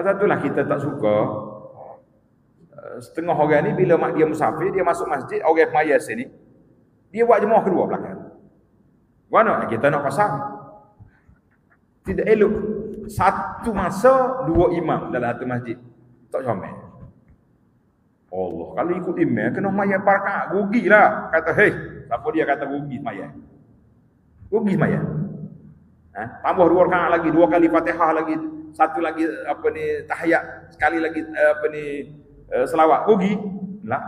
Pasal itulah kita tak suka eh, setengah orang ni bila dia musafir, dia masuk masjid, orang maya sini, dia buat jemaah kedua belakang. Mana kita nak pasang? Tidak elok. Satu masa dua imam dalam satu masjid. Tak comel. Allah, kalau ikut imam kena maya parka, rugilah. Kata, "Hei, siapa dia kata rugi maya?" Rugi maya. Ha? Tambah dua rakaat lagi, dua kali Fatihah lagi, satu lagi apa ni tahiyat, sekali lagi eh, apa ni uh, selawat. Rugi. Lah.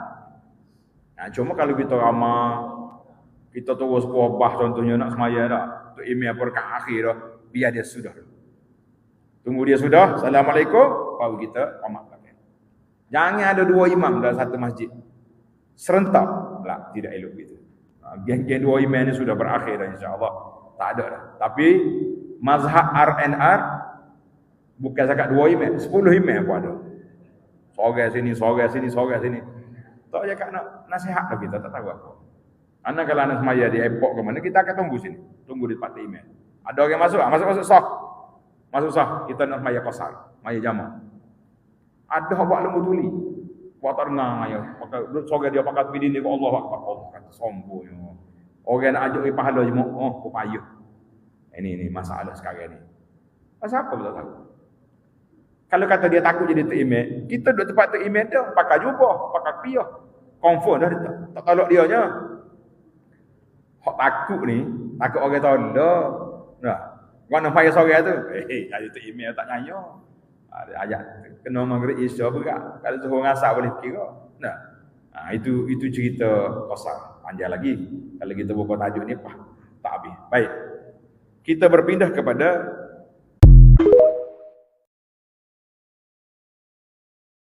Nah, cuma kalau kita ramah kita terus bah contohnya nak semaya dah. Untuk email apa rakaat akhir dah. Biar dia sudah. Tunggu dia sudah. Assalamualaikum. Baru kita lagi. Jangan ada dua imam dalam satu masjid. Serentak. Lah, tidak elok gitu. Ha, geng-geng dua imam ni sudah berakhir dah insyaAllah. Tak ada dah. Tapi mazhab RNR bukan zakat dua imam. Sepuluh imam pun ada. Sorang sini, sorang sini, sorang sini. Tak ada nak nasihat dah kita. Tak tahu apa. Anak kalau anak semaya di airport ke mana, kita akan tunggu sini. Tunggu di tempat email. Ada orang masuk, ah, masuk masuk sah. Masuk sah, kita nak semaya kosar, maya jamaah. Ada buat lembu tuli. Buat maya. Pakai sore dia pakai bidin dia ke Allah Akbar. Allah kata sombong. Orang nak ajak pahala je, oh, kau payah. Ini ini masalah sekarang ni. Pasal apa kita tahu? Kalau kata dia takut jadi tu email, kita duduk tempat tu email dia, pakai jubah, pakai piyah. Confirm dah dia tak, tak tolak dia je. Hak takut ni, takut orang tolak. Nah, mana payah sore tu? Eh, ada tu email tak nyanyi. Ada ayat kena maghrib isya berat. Kalau suruh ngasak boleh kira. Nah. Ha, itu itu cerita kosong. Panjang lagi. Kalau kita buka tajuk ni, pah, tak habis. Baik. Kita berpindah kepada